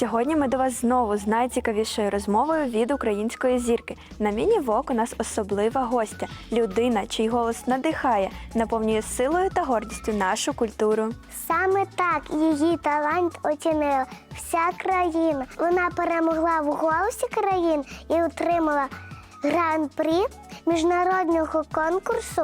Сьогодні ми до вас знову з найцікавішою розмовою від української зірки. На міні-вок у нас особлива гостя, людина, чий голос надихає, наповнює силою та гордістю нашу культуру. Саме так її талант оцінила вся країна. Вона перемогла в голосі країн і отримала гран-прі міжнародного конкурсу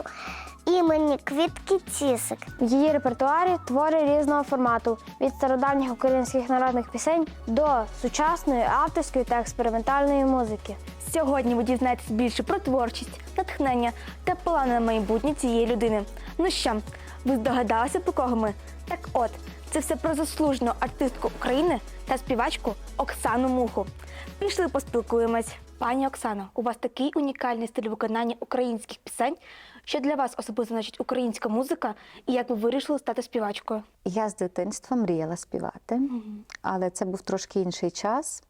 імені Квітки Цісик. В її репертуарі твори різного формату від стародавніх українських народних пісень до сучасної авторської та експериментальної музики. Сьогодні ви дізнаєтесь більше про творчість, натхнення та плани на майбутнє цієї людини. Ну що, ви здогадалися, про кого ми? Так от, це все про заслужену артистку України та співачку Оксану Муху. Пішли поспілкуємось. Пані Оксано, у вас такий унікальний стиль виконання українських пісень, що для вас особисто значить українська музика, і як ви вирішили стати співачкою? Я з дитинства мріяла співати, але це був трошки інший час,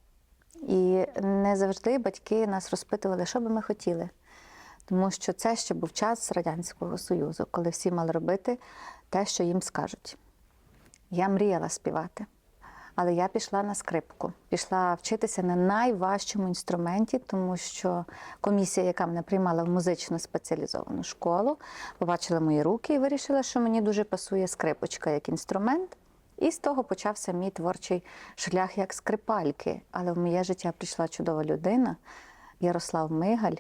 і не завжди батьки нас розпитували, що би ми хотіли. Тому що це ще був час Радянського Союзу, коли всі мали робити те, що їм скажуть. Я мріяла співати, але я пішла на скрипку, пішла вчитися на найважчому інструменті, тому що комісія, яка мене приймала в музичну спеціалізовану школу, побачила мої руки і вирішила, що мені дуже пасує скрипочка як інструмент. І з того почався мій творчий шлях як скрипальки. Але в моє життя прийшла чудова людина, Ярослав Мигаль,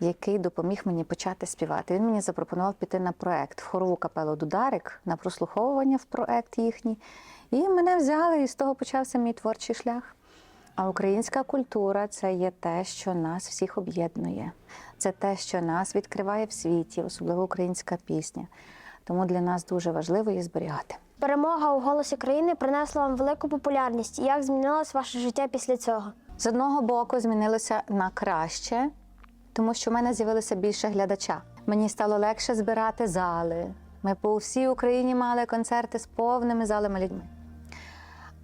який допоміг мені почати співати. Він мені запропонував піти на проект в хорову капелу Дударик на прослуховування в проект їхній. І мене взяли, і з того почався мій творчий шлях. А українська культура це є те, що нас всіх об'єднує. Це те, що нас відкриває в світі, особливо українська пісня. Тому для нас дуже важливо її зберігати. Перемога у голосі країни принесла вам велику популярність. Як змінилось ваше життя після цього? З одного боку змінилося на краще, тому що в мене з'явилося більше глядача. Мені стало легше збирати зали. Ми по всій Україні мали концерти з повними залами людьми.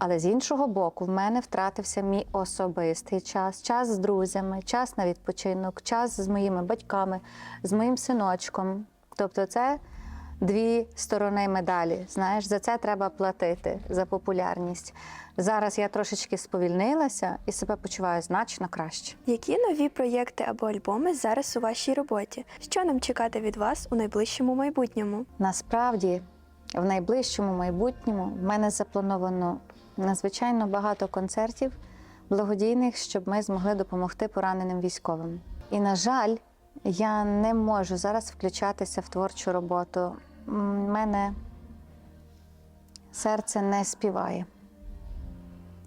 Але з іншого боку, в мене втратився мій особистий час, час з друзями, час на відпочинок, час з моїми батьками, з моїм синочком. Тобто, це дві сторони медалі. Знаєш, за це треба платити за популярність. Зараз я трошечки сповільнилася і себе почуваю значно краще. Які нові проєкти або альбоми зараз у вашій роботі? Що нам чекати від вас у найближчому майбутньому? Насправді, в найближчому майбутньому в мене заплановано надзвичайно багато концертів благодійних, щоб ми змогли допомогти пораненим військовим. І, на жаль, я не можу зараз включатися в творчу роботу. Мене серце не співає.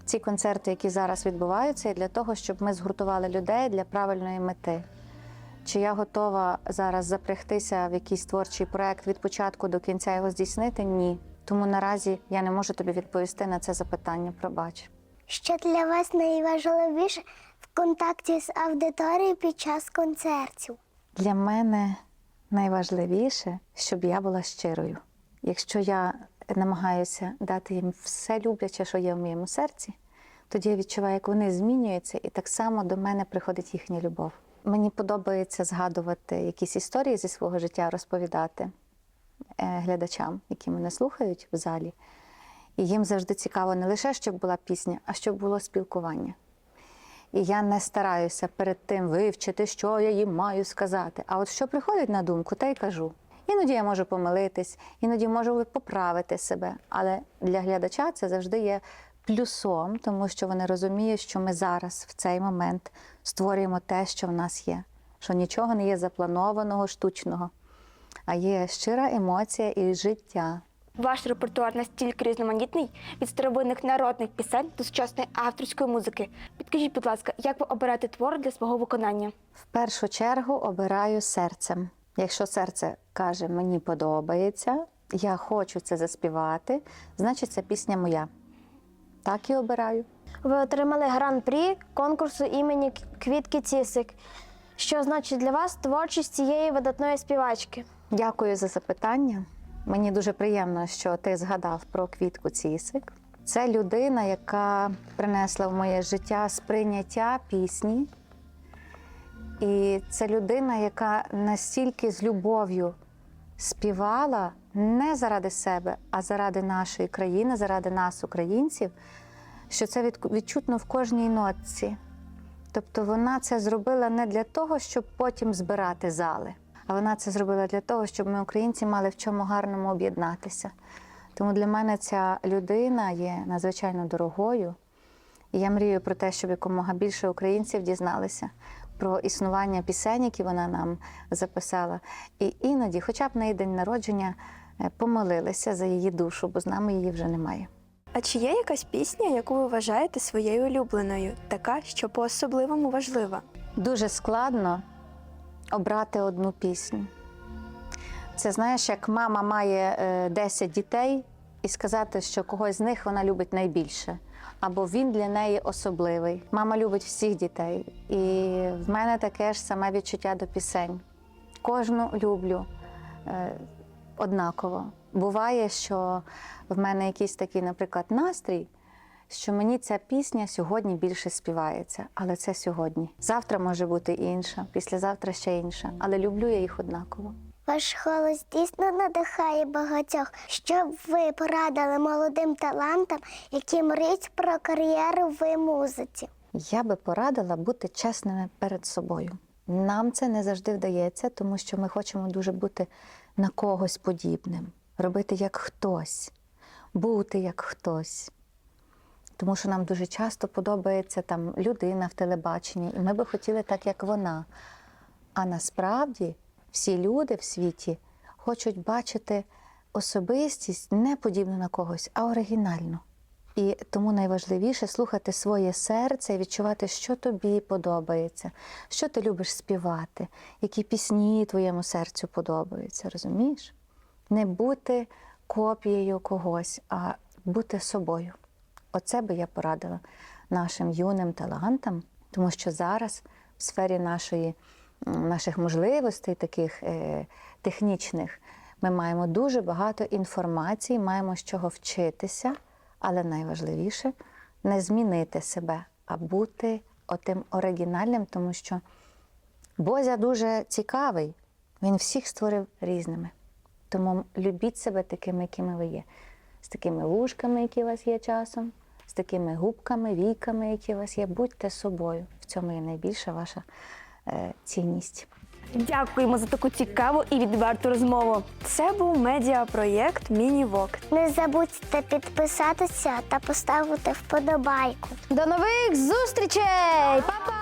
Ці концерти, які зараз відбуваються, є для того, щоб ми згуртували людей для правильної мети. Чи я готова зараз запрягтися в якийсь творчий проект від початку до кінця його здійснити? Ні. Тому наразі я не можу тобі відповісти на це запитання. Пробач. Що для вас найважливіше в контакті з аудиторією під час концертів? Для мене найважливіше, щоб я була щирою. Якщо я намагаюся дати їм все любляче, що є в моєму серці, тоді я відчуваю, як вони змінюються, і так само до мене приходить їхня любов. Мені подобається згадувати якісь історії зі свого життя, розповідати глядачам, які мене слухають в залі. І їм завжди цікаво не лише, щоб була пісня, а щоб було спілкування. І я не стараюся перед тим вивчити, що я їм маю сказати. А от що приходить на думку, те й кажу. Іноді я можу помилитись, іноді можу поправити себе. Але для глядача це завжди є плюсом, тому що вони розуміють, що ми зараз, в цей момент, створюємо те, що в нас є, що нічого не є запланованого, штучного, а є щира емоція і життя. Ваш репертуар настільки різноманітний від старовинних народних пісень до сучасної авторської музики. Підкажіть, будь ласка, як ви обираєте твори для свого виконання? В першу чергу обираю серцем. Якщо серце каже, мені подобається, я хочу це заспівати, значить це пісня моя. Так і обираю. Ви отримали гран-прі конкурсу імені Квітки Цісик. Що значить для вас творчість цієї видатної співачки? Дякую за запитання. Мені дуже приємно, що ти згадав про квітку Цісик. Це людина, яка принесла в моє життя сприйняття пісні. І це людина, яка настільки з любов'ю співала не заради себе, а заради нашої країни, заради нас, українців, що це відчутно в кожній нотці. Тобто вона це зробила не для того, щоб потім збирати зали, а вона це зробила для того, щоб ми, українці, мали в чому гарному об'єднатися. Тому для мене ця людина є надзвичайно дорогою. І я мрію про те, щоб якомога більше українців дізналися про існування пісень, які вона нам записала. І іноді, хоча б на її день народження, е, помолилися за її душу, бо з нами її вже немає. А чи є якась пісня, яку ви вважаєте своєю улюбленою, така, що по-особливому важлива? Дуже складно обрати одну пісню. Це знаєш, як мама має е, 10 дітей і сказати, що когось з них вона любить найбільше, або він для неї особливий. Мама любить всіх дітей. І в мене таке ж саме відчуття до пісень. Кожну люблю е, однаково. Буває, що в мене якийсь такий, наприклад, настрій, що мені ця пісня сьогодні більше співається, але це сьогодні. Завтра може бути інша, післязавтра ще інша, але люблю я їх однаково. Ваш голос дійсно надихає багатьох. Що б ви порадили молодим талантам, які мріють про кар'єру в музиці? Я би порадила бути чесними перед собою. Нам це не завжди вдається, тому що ми хочемо дуже бути на когось подібним, робити як хтось, бути як хтось. Тому що нам дуже часто подобається там людина в телебаченні, і ми би хотіли так, як вона. А насправді всі люди в світі хочуть бачити особистість не подібну на когось, а оригінальну. І тому найважливіше слухати своє серце і відчувати, що тобі подобається, що ти любиш співати, які пісні твоєму серцю подобаються, розумієш? Не бути копією когось, а бути собою. Оце би я порадила нашим юним талантам, тому що зараз в сфері нашої, наших можливостей, таких е, технічних, ми маємо дуже багато інформації, маємо з чого вчитися, але найважливіше не змінити себе, а бути отим оригінальним, тому що Бозя дуже цікавий, він всіх створив різними. Тому любіть себе такими, якими ви є, з такими вушками, які у вас є часом, з такими губками, війками, які у вас є. Будьте собою. В цьому є найбільша ваша е, цінність. Дякуємо за таку цікаву і відверту розмову. Це був медіапроєкт Міні-Вок. Не забудьте підписатися та поставити вподобайку. До нових зустрічей! Па-па!